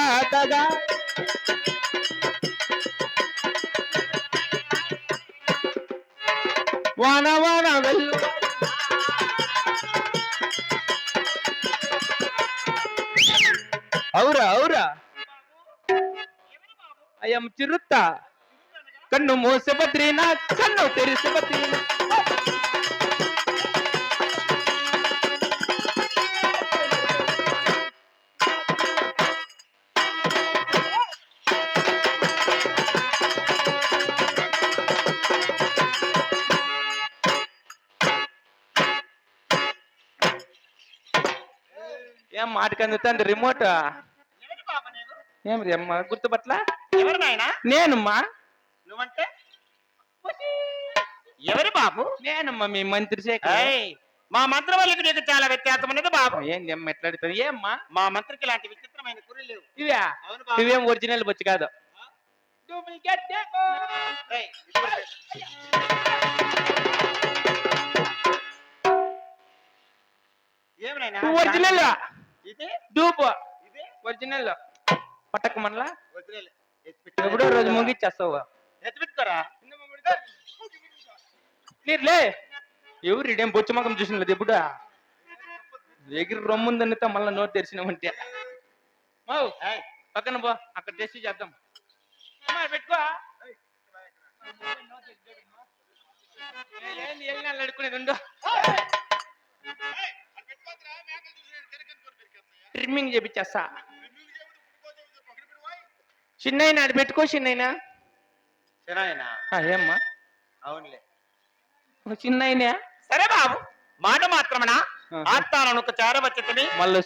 మోముతాతగా వాన వాన వెళ్ళు. అవురా అవురా. అయ్యం చిరుత్త కన్ను మూసి బద్రీనా కన్ను తెరిసి ఏం మాటకి అందుతుంది రిమోట్ ఏం అమ్మ గుర్తుపట్ల నేనమ్మా? నువ్వంటే? ఎవరు బాబు? నేనమ్మా మీ మంత్రి శేఖర్. మా మంత్రవల్లికి నీకు చాలా వ్యత్యాసం ఉన్నది బాబు. ఏంది అమ్మ ఎట్లాడుతుంది ఏమ్మా? మా మంత్రికి ఇలాంటి విచిత్రమైన కుర్రలు లేవు. ఇవే? ఇవేం ఒరిజినల్ బొచ్చు కాదు. ఏమి నాయనా? ఒరిజినల్ డూపు ఇది ఒరిజినల్ పట్టక మనలా. ఎప్పుడో రోజు ముగిచ్చేస్తావు. ఎత్తిపెట్టుకోరా లే. ఎవరు ఇడేం బొచ్చు ముఖం చూసిన ఎప్పుడు ఎగిరి రొమ్ముందన్నితో మళ్ళీ నోట్ తెరిచినామంటే మావు పక్కన పో. అక్కడ టెస్ట్ చేద్దాం. పెట్టుకో. ఏంది వెళ్ళినా అడుకునేది ఉండు. ట్రిమ్మింగ్ చేపించేస్తా. చిన్నైనా ఆడ పెట్టుకో చిన్నైనా చిన్నాయనా? ఏమ్మా? అవునులే. చిన్నైనా సరే బాబు మాట మాత్రమనా? ఒక చారవచ్చతిని మళ్ళీ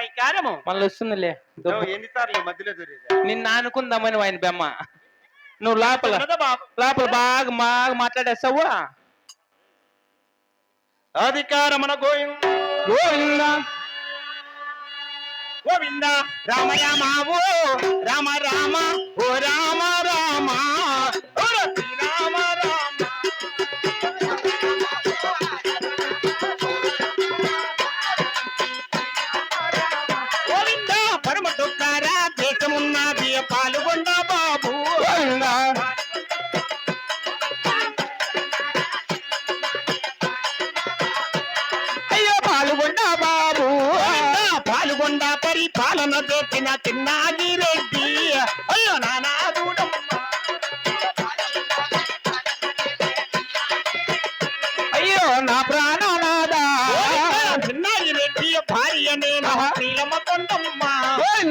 వైకారము మళ్ళీ వస్తుందిలే ఎన్నిసార్లు మధ్యలో నిన్ను అనుకుందామని ఆయన బెమ్మ. నువ్వు లోపల లోపల బాగా బాగా మాట్లాడేస్తావా? అధికారమున గోవింద. గోవిందా. గోవింద రామయ మావో రామ రామ ఓ రామ రామ.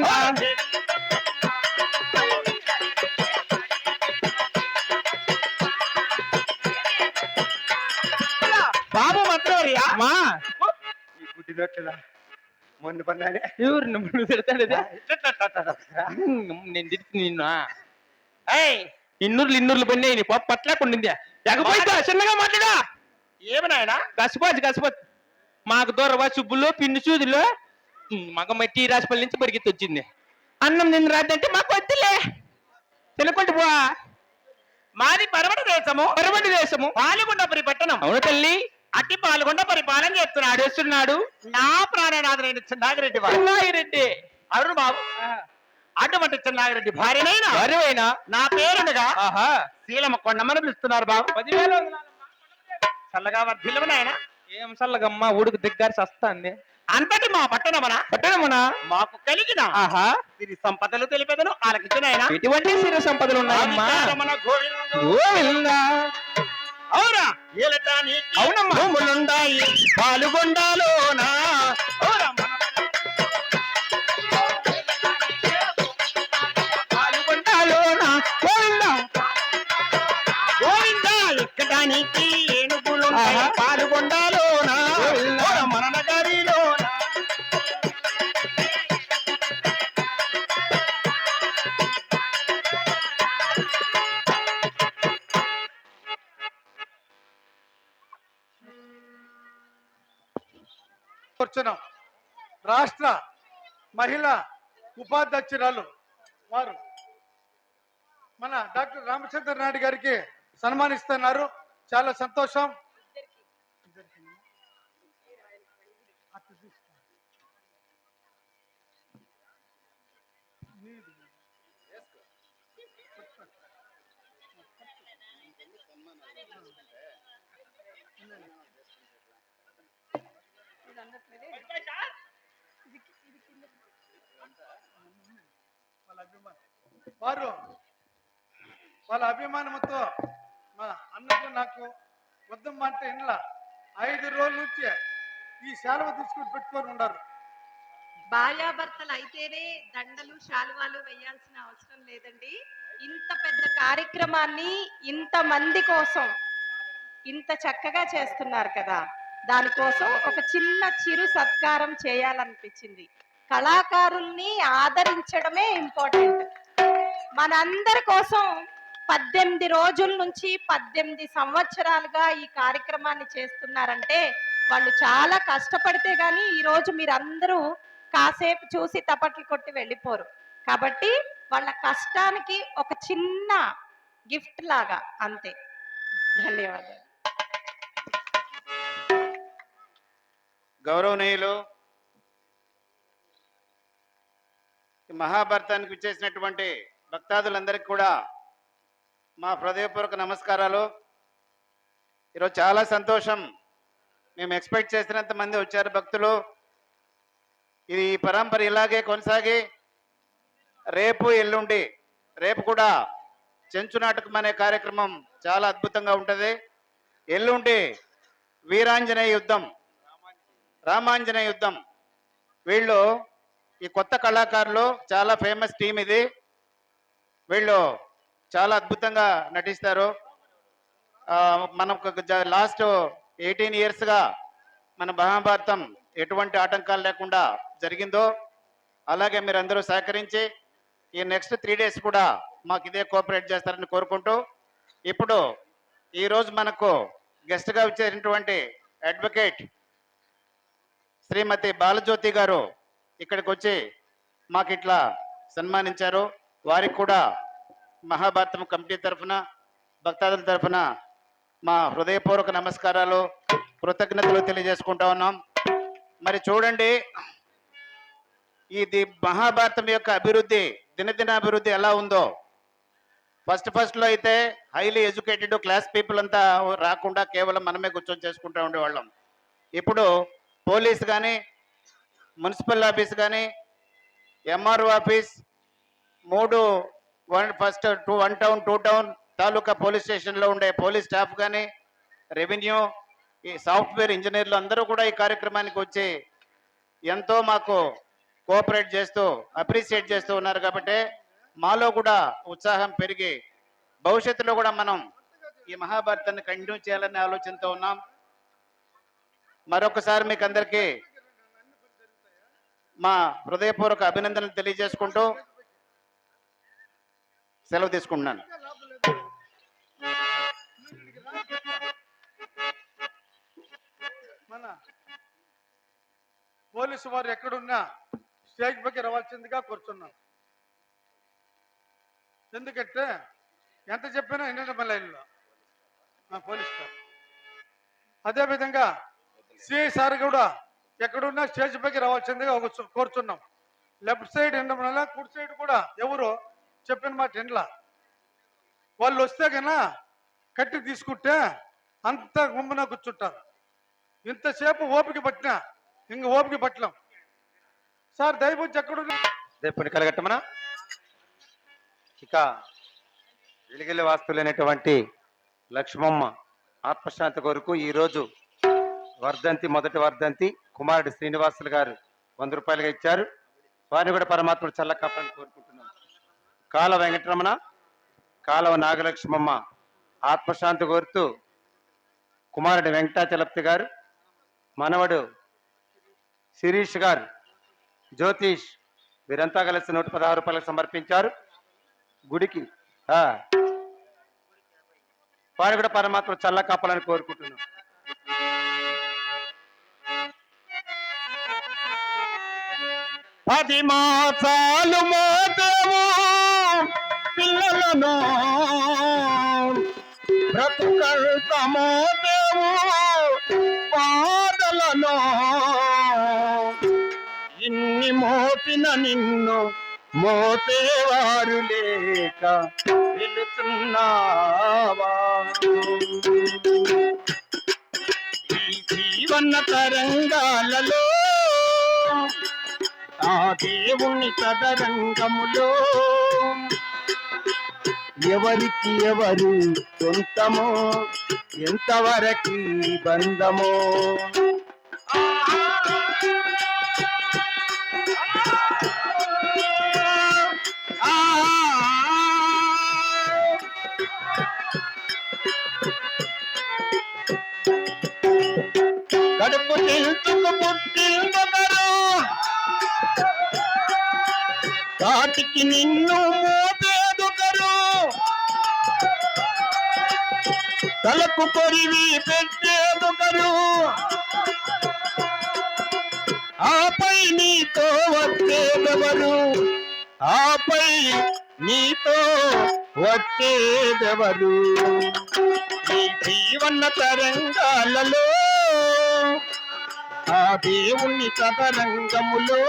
గోవిందా. బాబు మంత్రవర్య మా మొన్న పన్నానే ఎవరు తిడతాడు నేను తిడుతు నిన్ను ఏయ్ ఇన్నూర్లు ఇన్నూర్లు పని నీ పాప పట్లేకుండింది ఎగపోయితే చిన్నగా మాట్లాడా. ఏమి నాయనా? గసిపోచ్చు గసిపోచ్చు మాకు దూరవా సుబ్బులు పిన్ని సూదులు మగ మట్టి రాసిపల్లి నుంచి పరిగెత్తి వచ్చింది అన్నం నిన్ను రాదంటే మాకు వద్దులే. తినకుంటు పో. మాది పరమట దేశము. పరమటి దేశము. పాల్గొండపురి పట్టణం. అవును తల్లి? అట్టి పాల్గొండ పరిపాలన చేస్తున్నాడు. ఆడేస్తున్నాడు నా ప్రాణనాథుడైన చిన్నాగిరెడ్డి వాడు చిన్నాగిరెడ్డి. అరుణ్ బాబు. అటువంటి చిన్నాగిరెడ్డి భార్యనైనా. వరువైనా నా పేరునుగా ఆహా. శీలమ్మ కొండమని పిలుస్తున్నారు బాబు. పదివేలు చల్లగా వర్ధిల్లము నాయన. ఏం సల్లగమ్మ ఉడుకు దిగ్గారి సస్తాంది. అంతటి మా పట్టణమన? పట్టణమునా? మాకు కలిగిన ఆహా. సిరి సంపదలు తెలిపెదను ఆలకించిన ఆయన. ఎటువంటి సిర సంపదలు ఉన్నాయమ్మా. గోవిందా. అవునా? ఏలటానికి అవునమ్మా. భూములుండాయి. పాలుగొండాలోనా? పాల్గొండాలోన? కూర్చున్నాం రాష్ట్ర మహిళా ఉపాధ్యక్షురాలు వారు మన డాక్టర్ రామచంద్ర నాయుడు గారికి సన్మానిస్తున్నారు. చాలా సంతోషం. వాళ్ళ అభిమానం వారు వాళ్ళ అభిమానంతో మా అన్నకు నాకు వద్దమ్మ అంటే ఇంట్లో ఐదు రోజుల నుంచి ఈ సెలవ తీసుకుని పెట్టుకొని ఉన్నారు. భార్యాభర్తలు అయితేనే దండలు శాలువాలు వేయాల్సిన అవసరం లేదండి. ఇంత పెద్ద కార్యక్రమాన్ని ఇంత మంది కోసం ఇంత చక్కగా చేస్తున్నారు కదా. దానికోసం ఒక చిన్న చిరు సత్కారం చేయాలనిపించింది. కళాకారుల్ని ఆదరించడమే ఇంపార్టెంట్ మనందరి కోసం పద్దెనిమిది రోజుల నుంచి పద్దెనిమిది సంవత్సరాలుగా ఈ కార్యక్రమాన్ని చేస్తున్నారంటే వాళ్ళు చాలా కష్టపడితే గానీ ఈరోజు మీరందరూ కాసేపు చూసి తపట్లు కొట్టి వెళ్ళిపోరు. కాబట్టి వాళ్ళ కష్టానికి ఒక చిన్న గిఫ్ట్ లాగా అంతే. ధన్యవాదాలు. గౌరవనీయులు మహాభారతానికి విచ్చేసినటువంటి భక్తాదులందరికీ కూడా మా హృదయపూర్వక నమస్కారాలు. ఈరోజు చాలా సంతోషం. మేము ఎక్స్పెక్ట్ చేసినంత మంది వచ్చారు భక్తులు. ఇది ఈ పరంపర ఇలాగే కొనసాగి రేపు ఎల్లుండి రేపు కూడా చెంచు నాటకం అనే కార్యక్రమం చాలా అద్భుతంగా ఉంటుంది. ఎల్లుండి వీరాంజనేయ యుద్ధం రామాంజనేయ యుద్ధం. వీళ్ళు ఈ కొత్త కళాకారులు చాలా ఫేమస్ టీం ఇది. వీళ్ళు చాలా అద్భుతంగా నటిస్తారు. మనకు లాస్ట్ ఎయిటీన్ ఇయర్స్గా మన మహాభారతం ఎటువంటి ఆటంకాలు లేకుండా జరిగిందో అలాగే మీరు అందరూ సహకరించి ఈ నెక్స్ట్ త్రీ డేస్ కూడా మాకు ఇదే కోఆపరేట్ చేస్తారని కోరుకుంటూ ఇప్పుడు ఈరోజు మనకు గెస్ట్గా వచ్చేటువంటి అడ్వకేట్ శ్రీమతి బాలజ్యోతి గారు ఇక్కడికి వచ్చి మాకు ఇట్లా సన్మానించారు. వారికి కూడా మహాభారతం కమిటీ తరఫున భక్తాదుల తరఫున మా హృదయపూర్వక నమస్కారాలు కృతజ్ఞతలు తెలియజేసుకుంటా ఉన్నాం. మరి చూడండి ఇది మహాభారతం యొక్క అభివృద్ధి దినదిన అభివృద్ధి ఎలా ఉందో. ఫస్ట్ ఫస్ట్లో అయితే హైలీ ఎడ్యుకేటెడ్ క్లాస్ పీపుల్ అంతా రాకుండా కేవలం మనమే కూర్చొని చేసుకుంటూ ఉండేవాళ్ళం. ఇప్పుడు పోలీస్ కానీ మున్సిపల్ ఆఫీస్ కానీ ఎంఆర్ఓ ఆఫీస్ మూడు one first two one town two town taluka police స్టేషన్లో ఉండే పోలీస్ స్టాఫ్ కానీ రెవెన్యూ ఈ సాఫ్ట్వేర్ ఇంజనీర్లు అందరూ కూడా ఈ కార్యక్రమానికి వచ్చి ఎంతో మాకు కోఆపరేట్ చేస్తూ అప్రిషియేట్ చేస్తూ ఉన్నారు కాబట్టి మాలో కూడా ఉత్సాహం పెరిగి భవిష్యత్తులో కూడా మనం ఈ మహాభారతాన్ని కంటిన్యూ చేయాలనే ఆలోచనతో ఉన్నాం. మరొకసారి మీకు అందరికీ మా హృదయపూర్వక అభినందనలు తెలియజేసుకుంటూ సెలవు తీసుకుంటున్నాను. మన పోలీసు వారు ఎక్కడున్నా స్టేజ్ పైకి రావాల్సిందిగా కూర్చున్నాం. ఎందుకంటే ఎంత చెప్పినా ఎన్నెండు లైన్లో పోలీస్ అదేవిధంగా సిఐ సార్ కూడా ఎక్కడున్నా స్టేజ్ పైకి రావాల్సిందిగా ఒక కోరుచున్నాం. లెఫ్ట్ సైడ్ ఎండడం వల్ల కుడి సైడ్ కూడా ఎవరు చెప్పిన మాట ఎండ్ల వాళ్ళు వస్తే కన్నా కట్టి తీసుకుంటే అంత గుమ్మన కూర్చుంటారు. ఇంతసేపు ఓపిక పట్టినా ఇంక ఓపిక పట్టలేం. సార్ దయబుద్ధి ఎక్కడున్నా? రేపు కలగట్టమన ఇక వెలిగిలి వాస్తులైనటువంటి లక్ష్మమ్మ ఆత్మశాంతి కొరకు ఈరోజు వర్ధంతి మొదటి వర్ధంతి కుమారుడు శ్రీనివాసులు గారు వంద రూపాయలుగా ఇచ్చారు. వారిని కూడా పరమాత్ముడు చల్ల కాపాలని కోరుకుంటున్నాం. కాల వెంకటరమణ కాలవ నాగలక్ష్మమ్మ ఆత్మశాంతి కోరుతూ కుమారుడు వెంకటాచలప్తి గారు మనవడు శిరీష్ గారు జ్యోతిష్ వీరంతా కలిసి నూట పదహారు రూపాయలకు సమర్పించారు. గుడికి ఆ. వారు కూడా పరమాత్మ చల్ల కాపాలని కోరుకుంటున్నాం. అది మా చాలు మోతము పిల్లలను బ్రతుకల్తమో దేవు. పాదలను ఇన్ని మోపిన నిన్ను మోతేవారు లేక వెళుతున్నావా ఈ జీవన తరంగాలలో ఆ దేవుని తదరంగములో ఎవరికి ఎవరు సొంతమో ఎంతవరకు బంధమో. కాటికి నిన్ను మోపేదుకరు. తలకు కొరివి పెట్టేదుకరు. ఆపై నీతో వచ్చేదెవరు? ఆపై నీతో వచ్చేదెవరు? ఈ జీవన తరంగాలలో ఆ దేవుని కథరంగములో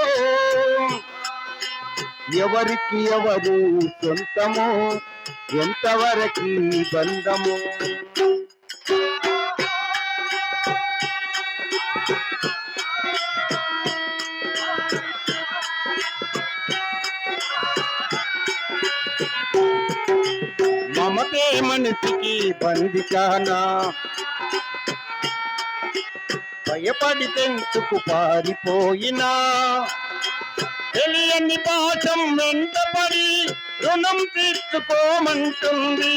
ఎవరికి ఎవరు సొంతము ఎంతవరకు బంధము? మమతే మనసుకి బందికానా భయపడి తెంచుకు పారిపోయినా? తెలియని పాఠం వెంటపడి రుణం తీర్చుకోమంటుంది.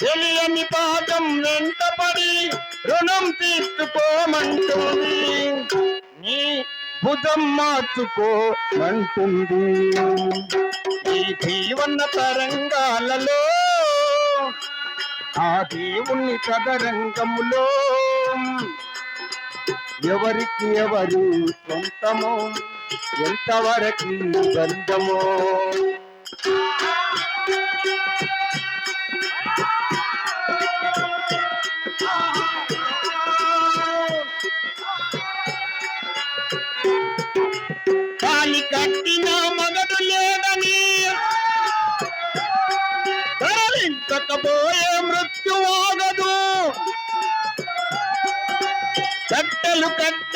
తెలియని పాఠం వెంటపడి రుణం తీర్చుకోమంటుంది. నీ భుజం మార్చుకోమంటుంది. ఈ జీవన తరంగాలలో ఆ దేవుణ్ణి కదరంగములో ఎవరికి ఎవరు సొంతమో ఎంతవరకు బంధమో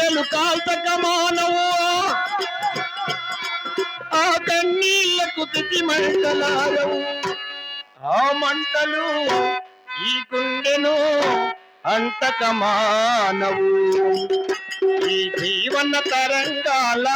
కట్టెలు కాల్చక మానవు. ఆ కన్నీళ్ళకు తిథి మంటలాగవు ఆ మంటలు ఈ గుండెను అంతక మానవు. ఈ జీవన తరంగాల